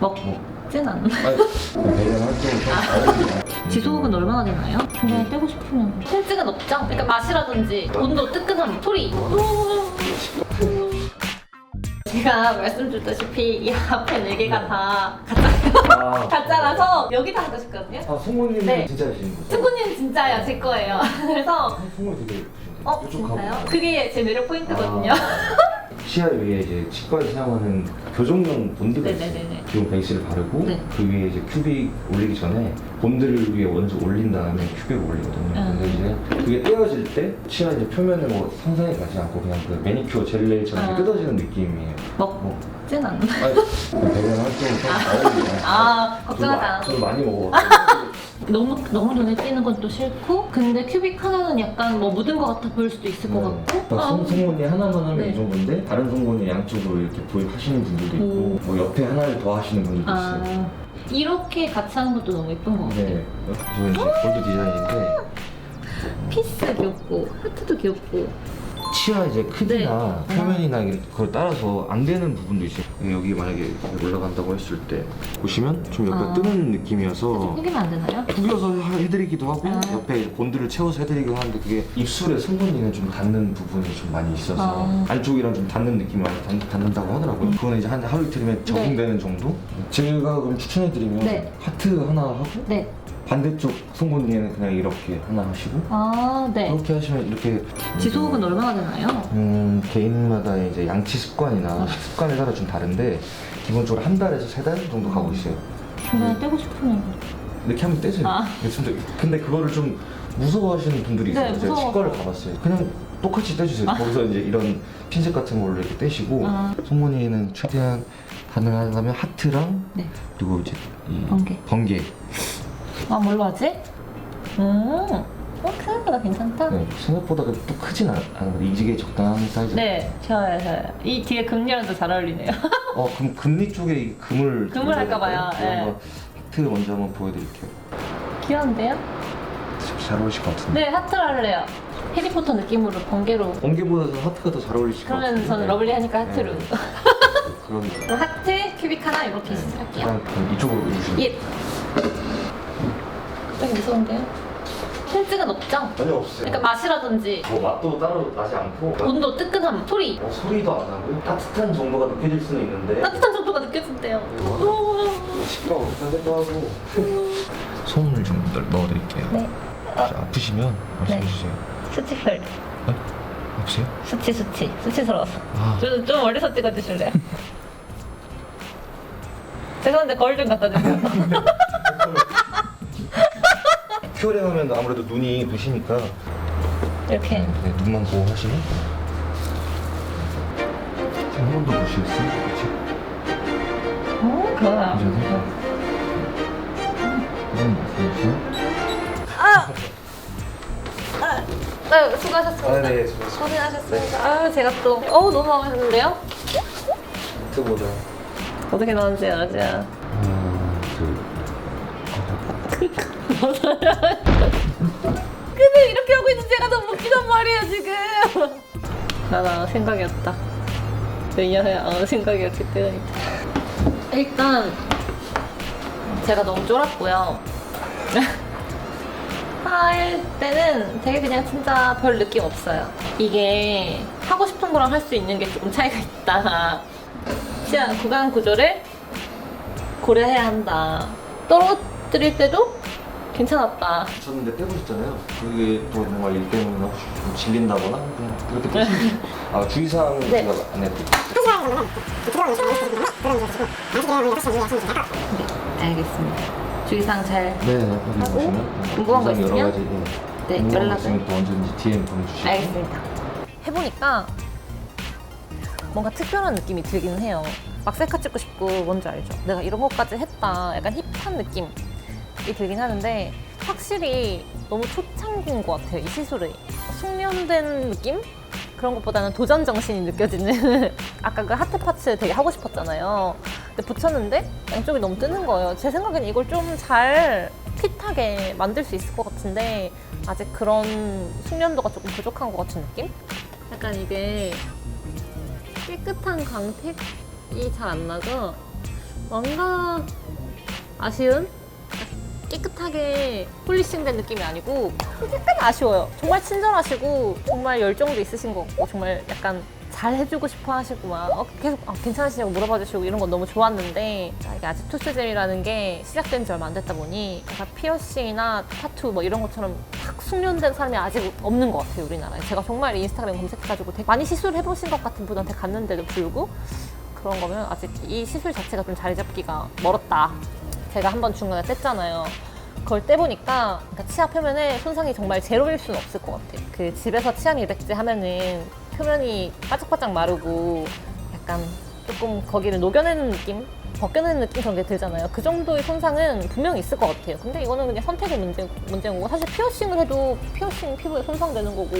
먹진 않나? 아니 배련 활동을 좀 지속은 얼마나 되나요? 중간에 떼고 싶으면 통증은 없죠? 그러니까 맛이라든지 온도 뜨끈함, 소리 제가 말씀드렸다시피 이 앞에 네 개가 다 가짜예요 아, 가짜라서 여기다 하고 싶거든요 아 송모님은 네. 진짜 하시는 거죠? 승구님 진짜예요 제 거예요 그래서 아, 송모 되게 예쁘신데 어 이쪽 진짜요? 그게 제 매력 포인트거든요 치아 위에 이제 치과에서 사용하는 교정용 본드가 있어요. 네네네네. 기본 베이스를 바르고 네. 그 위에 이제 큐빅 올리기 전에 본드를 위에 먼저 올린 다음에 큐빅을 올리거든요. 음. 근데 이제 그게 떼어질 때 치아 이제 표면에 뭐 상상이 가지 않고 그냥 그 매니큐어 젤레이처럼 아. 뜯어지는 느낌이에요. 먹진 않나? 아니 배련 활동을 좀 어울리지 않아요. 아 걱정하지 않아도 저도 많이 먹어봤어요. 너무 너무 눈에 띄는 건 또 싫고 근데 큐빅 하나는 약간 뭐 묻은 것 같아 보일 수도 있을 것 같고 그러니까 아, 송, 송곳니 하나만 하면 네. 이 정도인데 다른 송곳니 양쪽으로 이렇게 보입하시는 분들도 있고 오. 뭐 옆에 하나를 더 하시는 분들도 있어요. 아 이렇게 같이 하는 것도 너무 예쁜 것 같아요 네, 저는 이제 골드 디자인인데 피스 귀엽고 하트도 귀엽고 치아 이제 크기나 네. 표면이나 그걸 따라서 안 되는 부분도 있어요. 여기 만약에 올라간다고 했을 때 보시면 좀 옆에 아. 뜨는 느낌이어서 구기면 안 되나요? 구겨서 해드리기도 하고 아. 옆에 본드를 채워서 해드리기도 하는데 그게 입술에 성분이는 좀 닿는 부분이 좀 많이 있어서 아. 안쪽이랑 좀 닿는 느낌이 많이 닿, 닿는다고 하더라고요. 그거는 이제 한 하루 이틀이면 적응되는 정도? 제가 그럼 추천해드리면 네. 하트 하나 하고 네. 반대쪽 송곳니에는 그냥 이렇게 하나 하시고 아, 네. 그렇게 하시면 이렇게 지속은 얼마나 되나요? 음, 개인마다 이제 양치 습관이나 식습관에 따라 좀 다른데 기본적으로 한 달에서 세 달 정도 가고 있어요. 중간에 떼고 싶으면 이렇게 하면 떼세요. 아. 근데, 근데 그거를 좀 무서워하시는 분들이 있어요. 네, 제가 무서워. 치과를 가봤어요. 그냥 똑같이 떼주세요. 거기서 이제 이런 핀셋 같은 걸로 이렇게 떼시고 아. 송곳니에는 최대한 가능하다면 하트랑 네. 그리고 이제 이 번개. 번개. 아, 뭘로 하지? 음, 어, 생각보다 괜찮다. 네, 생각보다 또 크진 않- 않아요. 이지게 적당한 사이즈. 네, 좋아요, 좋아요. 이 뒤에 금리랑도 잘 어울리네요. 어, 그럼 금리 쪽에 이 금을 금을 할까 봐요. 네. 한번 하트 먼저 한번 보여드릴게요. 귀여운데요? 잘 어울리실 것 같은데. 네, 하트로 할래요. 해리포터 느낌으로 번개로. 번개보다 하트가 더 잘 어울리실 것 같은데. 그러면 저는 러블리 하니까 하트로. 네. 그럼 그럼 하트, 큐빅 하나 이렇게 시작할게요. 그럼 그럼 이쪽으로 해주시면. 예. 좀 무서운데요? 통증은 없죠? 전혀 없어요. 그러니까 맛이라든지 뭐 맛도 따로 나지 않고 온도, 뜨끈함, 소리 어, 소리도 안 나고요. 따뜻한 정도가 느껴질 수는 있는데 따뜻한 정도가 느껴진대요. 오. 시끄러워 하기도 하고. 손을 좀 넣- 넣어드릴게요. 네, 혹시 아프시면 말씀해주세요. 수치별. 없어요? 수치, 수치. 수치스러워서. 아. 좀, 좀 멀리서 찍어주실래요? 죄송한데 거울 좀 갖다 주세요. 큐어링 하면 아무래도 눈이 부시니까 이렇게. 네, 눈만 보고 하시면 한 번도 보시겠어요? 그치? 오, 그거야. 괜찮아요? 이건 말씀해주세요. 네, 수고하셨습니다. 아, 네, 수고하셨습니다. 고생하셨습니다. 아, 제가 또, 어우, 너무 마음에 드는데요? 보자. 어떻게 나왔는지 알지? 하나, 둘. 근데 이렇게 하고 있는 제가 너무 웃기단 말이에요, 지금. 나나 생각이었다. 왜냐하면 아무 생각이었기 때문에. 일단, 제가 너무 쫄았고요. 할 때는 되게 그냥 진짜 별 느낌 없어요. 이게 하고 싶은 거랑 할 수 있는 게 조금 차이가 있다. 치아 구강 구조를 고려해야 한다. 떨어 뜨릴 때도 괜찮았다. 쳤는데 떼보셨잖아요. 그게 또 뭔가 일 때문에 혹시 좀 질린다거나 그냥 그렇게 떼시면 아 주의사항은 네. 제가 안 해드릴게요. 네, 알겠습니다. 주의사항 잘 네, 하고, 보시면 궁금한 거 있으면? 여러 가지 예. 네, 거 연락을. 있으면 또 언제든지 DM 보내주시고 알겠습니다. 해보니까 뭔가 특별한 느낌이 들기는 해요. 막 셀카 찍고 싶고 뭔지 알죠? 내가 이런 것까지 했다. 약간 힙한 느낌이 들긴 하는데 확실히 너무 초창기인 것 같아요. 이 시술이 숙련된 느낌? 그런 것보다는 도전 정신이 느껴지는 아까 그 하트 파츠 되게 하고 싶었잖아요. 근데 붙였는데 양쪽이 너무 뜨는 거예요. 제 생각엔 이걸 좀 잘 핏하게 만들 수 있을 것 같은데 아직 그런 숙련도가 조금 부족한 것 같은 느낌? 약간 이게 깨끗한 광택이 잘 안 나서 뭔가 아쉬운? 깨끗하게 폴리싱된 느낌이 아니고 약간 아쉬워요. 정말 친절하시고 정말 열정도 있으신 것 같고 정말 약간 잘 해주고 싶어 하시고 막 어, 계속 아, 괜찮으시냐고 물어봐 주시고 이런 건 너무 좋았는데 자, 이게 아직 투스잼이라는 게 시작된 지 얼마 안 됐다 보니 피어싱이나 타투 뭐 이런 것처럼 탁 숙련된 사람이 아직 없는 것 같아요 우리나라에 제가 정말 인스타그램 검색해가지고 되게 많이 시술을 해보신 것 같은 분한테 갔는데도 불구 그런 거면 아직 이 시술 자체가 좀 자리 잡기가 멀었다. 제가 한번 중간에 뗐잖아요. 그걸 떼보니까 그러니까 치아 표면에 손상이 정말 제로일 수는 없을 것 같아요. 그 집에서 치아 밀백제 하면은 표면이 바짝바짝 마르고 약간 조금 거기를 녹여내는 느낌? 벗겨내는 느낌 그런 게 들잖아요. 그 정도의 손상은 분명히 있을 것 같아요. 근데 이거는 그냥 선택의 문제, 문제인 거고 사실 피어싱을 해도 피어싱 피부에 손상되는 거고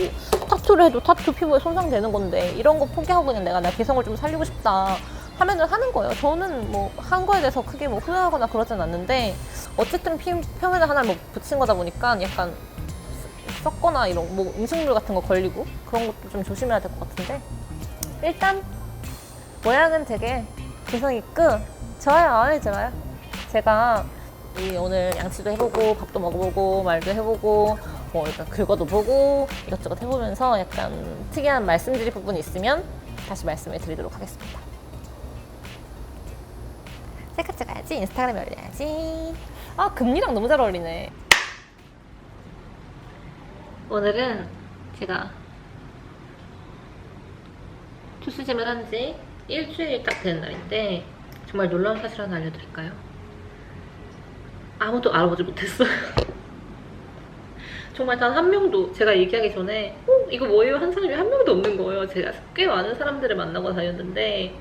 타투를 해도 타투 피부에 손상되는 건데 이런 거 포기하고 그냥 내가 내 개성을 좀 살리고 싶다 하면은 하는 거예요. 저는 뭐 한 거에 대해서 크게 뭐 후회하거나 그러진 않는데 어쨌든 피, 표면에 하나를 뭐 붙인 거다 보니까 약간 썩- 썩거나 이런 뭐 음식물 같은 거 걸리고 그런 것도 좀 조심해야 될 것 같은데 일단 모양은 되게 개성 있고 좋아요, 마음에 들어요. 제가 이 오늘 양치도 해보고 밥도 먹어보고 말도 해보고 뭐 약간 긁어도 보고 이것저것 해보면서 약간 특이한 말씀드릴 부분이 있으면 다시 말씀을 드리도록 하겠습니다. 셀카 찍어야지 인스타그램에 올려야지 아 금리랑 너무 잘 어울리네 오늘은 제가 투수잼을 한 지 일주일 딱 되는 날인데 정말 놀라운 사실 하나 알려드릴까요? 아무도 알아보지 못했어요 정말 단 한 명도 제가 얘기하기 전에 어? 이거 뭐예요? 한 사람이 한 명도 없는 거예요 제가 꽤 많은 사람들을 만나고 다녔는데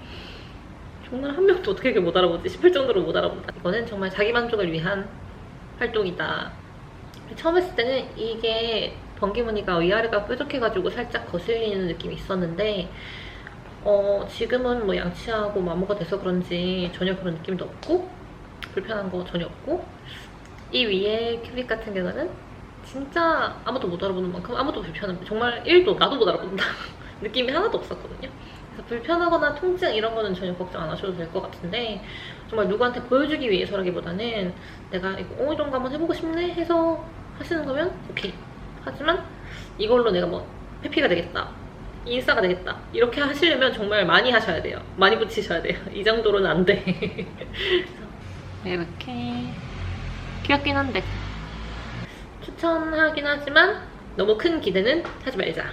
정말 한 명도 어떻게 이렇게 못 알아보지 싶을 정도로 못 알아본다. 이거는 정말 자기 만족을 위한 활동이다. 처음 했을 때는 이게 번개무늬가 위아래가 뾰족해가지고 살짝 거슬리는 느낌이 있었는데 어, 지금은 뭐 양치하고 마모가 돼서 그런지 전혀 그런 느낌도 없고 불편한 거 전혀 없고 이 위에 큐빅 같은 경우는 진짜 아무도 못 알아보는 만큼 아무도 불편한 정말 1도 나도 못 알아본다 느낌이 하나도 없었거든요. 그래서 불편하거나 통증 이런 거는 전혀 걱정 안 하셔도 될 것 같은데 정말 누구한테 보여주기 위해서라기보다는 내가 이거 어 이런 거 한번 해보고 싶네 해서 하시는 거면 오케이. 하지만 이걸로 내가 뭐 해피가 되겠다 인싸가 되겠다 이렇게 하시려면 정말 많이 하셔야 돼요. 많이 붙이셔야 돼요. 이 정도로는 안 돼. 이렇게 귀엽긴 한데. 추천하긴 하지만 너무 큰 기대는 하지 말자